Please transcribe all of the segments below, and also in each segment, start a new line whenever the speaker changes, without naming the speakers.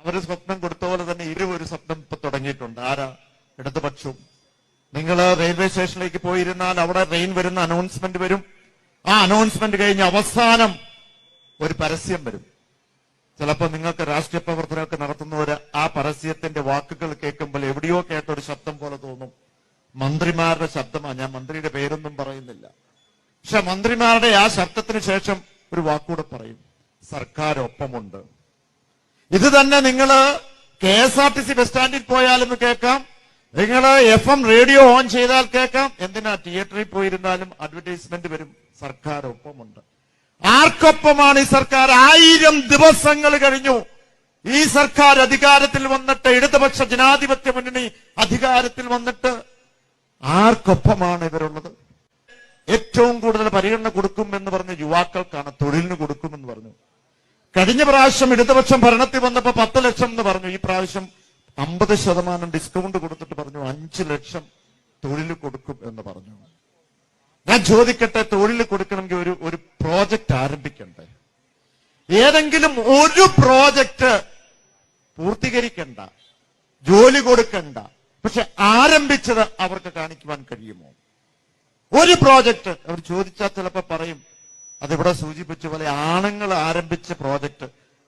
അവർ സ്വപ്നം കൊടുത്ത പോലെ തന്നെ ഇരുവൊരു സ്വപ്നം ഇപ്പൊ തുടങ്ങിയിട്ടുണ്ട്. ആരാ? ഇടതുപക്ഷവും. നിങ്ങൾ റെയിൽവേ സ്റ്റേഷനിലേക്ക് പോയിരുന്നാൽ അവിടെ ട്രെയിൻ വരുന്ന അനൗൺസ്മെന്റ് വരും. ആ അനൗൺസ്മെന്റ് കഴിഞ്ഞ് അവസാനം ഒരു പരസ്യം വരും. ചിലപ്പോൾ നിങ്ങൾക്ക് രാഷ്ട്രീയ പ്രവർത്തനമൊക്കെ നടത്തുന്നവര് ആ പരസ്യത്തിന്റെ വാക്കുകൾ കേൾക്കുമ്പോൾ എവിടെയോ കേട്ട ഒരു ശബ്ദം പോലെ തോന്നും. മന്ത്രിമാരുടെ ശബ്ദമാണ് ഞാൻ മന്ത്രിയുടെ പേരൊന്നും പറയുന്നില്ല. പക്ഷെ മന്ത്രിമാരുടെ ആ ശബ്ദത്തിന് ശേഷം ഒരു വാക്കൂടെ പറയും. സർക്കാർ ഒപ്പമുണ്ട് ഇത് തന്നെ നിങ്ങൾ K S R T C bus സ്റ്റാൻഡിൽ പോയാലും കേൾക്കാം. നിങ്ങൾ എഫ് എം റേഡിയോ ഓൺ ചെയ്താൽ കേൾക്കാം. എന്തിനാ തിയേറ്ററിൽ പോയിരുന്നാലും അഡ്വർടൈസ്മെന്റ് വരും. സർക്കാർ ഒപ്പമുണ്ട് ആർക്കൊപ്പമാണ് ഈ സർക്കാർ? ആയിരം ദിവസങ്ങൾ കഴിഞ്ഞു. ഈ സർക്കാർ അധികാരത്തിൽ വന്നിട്ട് ഇടതുപക്ഷ ജനാധിപത്യ മുന്നണി അധികാരത്തിൽ വന്നിട്ട് ആർക്കൊപ്പമാണ് ഇവരുള്ളത്? ഏറ്റവും കൂടുതൽ പരിഗണന കൊടുക്കും എന്ന് പറഞ്ഞ യുവാക്കൾക്കാണ് തൊഴിലിന് കൊടുക്കുമെന്ന് പറഞ്ഞു. കഴിഞ്ഞ പ്രാവശ്യം ഇടതുപക്ഷം ഭരണത്തിൽ വന്നപ്പോ പത്ത് ലക്ഷം എന്ന് പറഞ്ഞു. ഈ പ്രാവശ്യം അമ്പത് ശതമാനം ഡിസ്കൗണ്ട് കൊടുത്തിട്ട് പറഞ്ഞു അഞ്ച് ലക്ഷം തൊഴിൽ കൊടുക്കും എന്ന് പറഞ്ഞു. ഞാൻ ചോദിക്കട്ടെ തൊഴിൽ കൊടുക്കണമെങ്കിൽ ഒരു ഒരു പ്രോജക്റ്റ് ആരംഭിക്കണ്ടേ? ഏതെങ്കിലും ഒരു പ്രോജക്റ്റ് പൂർത്തീകരിക്കണ്ട ജോലി കൊടുക്കണ്ട പക്ഷെ ആരംഭിച്ചത് അവർക്ക് കാണിക്കുവാൻ കഴിയുമോ? ഒരു പ്രോജക്റ്റ് അവർ ചോദിച്ചാൽ ചിലപ്പോ പറയും അതിവിടെ സൂചിപ്പിച്ച പോലെ ആണുങ്ങൾ ആരംഭിച്ച പ്രോജക്റ്റ്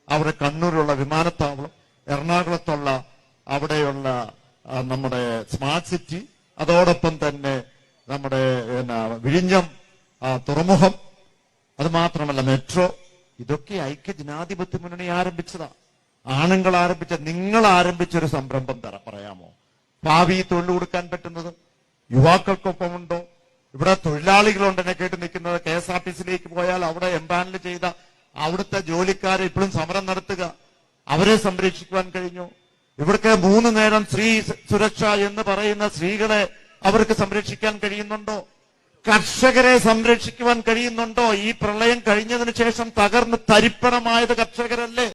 അവിടെ കണ്ണൂരുള്ള വിമാനത്താവളം എറണാകുളത്തുള്ള അവിടെയുള്ള നമ്മുടെ സ്മാർട്ട് സിറ്റി അതോടൊപ്പം തന്നെ നമ്മുടെ പിന്നെ, വിഴിഞ്ഞം തുറമുഖം അത് മാത്രമല്ല മെട്രോ ഇതൊക്കെ ഐക്യ ജനാധിപത്യ മുന്നണി ആരംഭിച്ചതാ. ആണുങ്ങൾ ആരംഭിച്ച നിങ്ങൾ ആരംഭിച്ച ഒരു സംരംഭം തര പറയാമോ? ഭാവി തൊഴിൽ കൊടുക്കാൻ പറ്റുന്നത് യുവാക്കൾക്കൊപ്പമുണ്ടോ? ഇവിടെ തൊഴിലാളികളുണ്ട് എന്നെ കേട്ട് നിൽക്കുന്നത് കെ എസ് ആർ ടി പോയാൽ അവിടെ എംപാനൽ ചെയ്ത അവിടുത്തെ ജോലിക്കാരെ ഇപ്പോഴും സമരം നടത്തുക. അവരെ സംരക്ഷിക്കുവാൻ കഴിഞ്ഞു. ഇവിടുത്തെ മൂന്ന് നേരം സ്ത്രീ സുരക്ഷ എന്ന് പറയുന്ന സ്ത്രീകളെ അവർക്ക് സംരക്ഷിക്കാൻ കഴിയുന്നുണ്ടോ? കർഷകരെ സംരക്ഷിക്കുവാൻ കഴിയുന്നുണ്ടോ? ഈ പ്രളയം കഴിഞ്ഞതിന് ശേഷം തകർന്ന് തരിപ്പണമായത് കർഷകരല്ലേ?